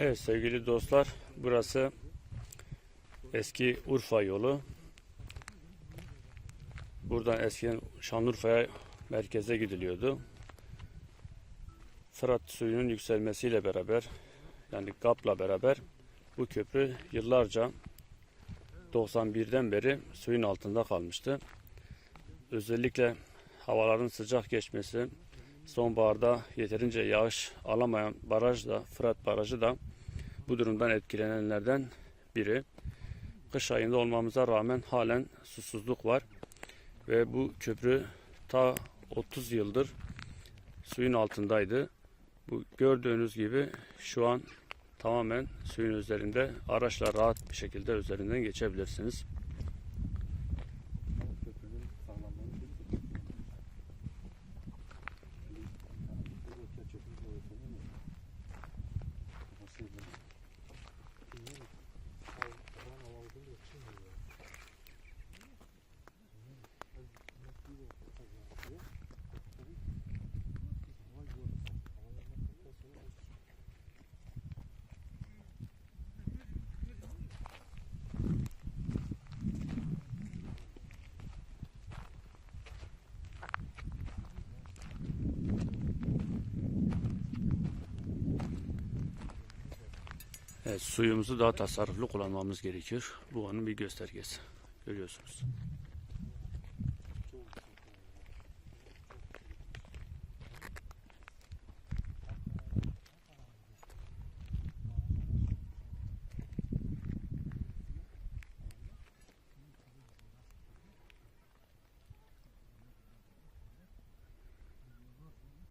Evet sevgili dostlar burası eski Urfa yolu. Buradan eskiden Şanlıurfa'ya merkeze gidiliyordu. Fırat suyunun yükselmesiyle beraber yani GAP'la beraber bu köprü yıllarca 91'den beri suyun altında kalmıştı. Özellikle havaların sıcak geçmesi, sonbaharda yeterince yağış alamayan baraj da Fırat Barajı da bu durumdan etkilenenlerden biri. Kış ayında olmamıza rağmen halen susuzluk var ve bu köprü ta 30 yıldır suyun altındaydı. Bu gördüğünüz gibi şu an tamamen suyun üzerinde araçla rahat bir şekilde üzerinden geçebilirsiniz. Evet, suyumuzu daha tasarruflu kullanmamız gerekiyor. Bu onun bir göstergesi. Görüyorsunuz.